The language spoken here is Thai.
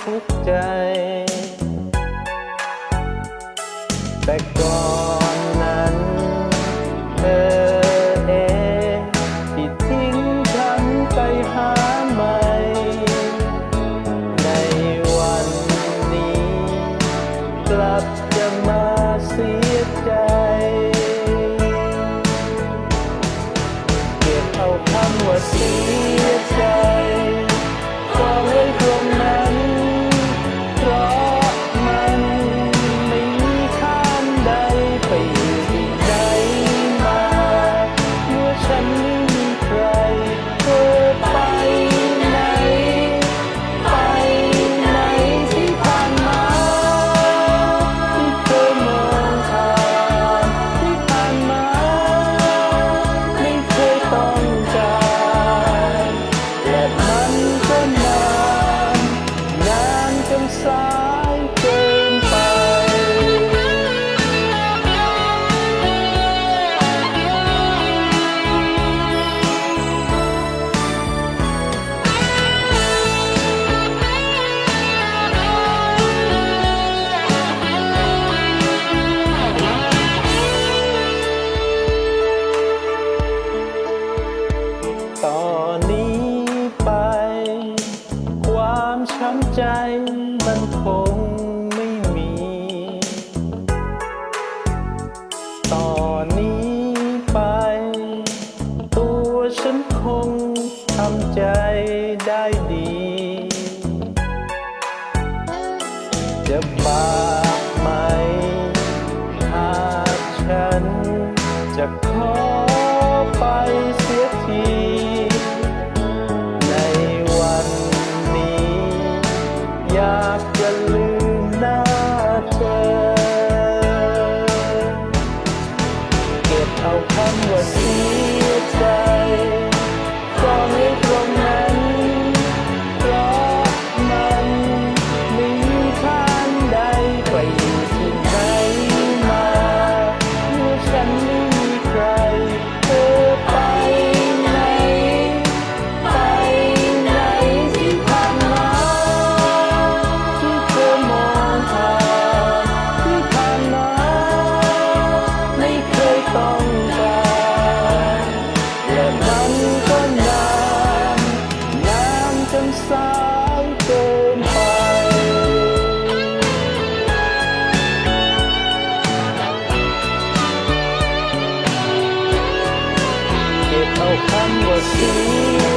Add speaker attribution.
Speaker 1: ทุกใจ แต่ก่อนนั้นเธอเองที่ทิ้งฉันไปหาใหม่ ในวันนี้ กลับจะมาเสียใจ เก็บเอาคำว่าเสีย ใจมันคงไม่มี ตอนนี้ไป ตัวฉันคงทำใจได้ดี จะบาปไหมหากฉันจะขอไปเสียที Magdalene. see.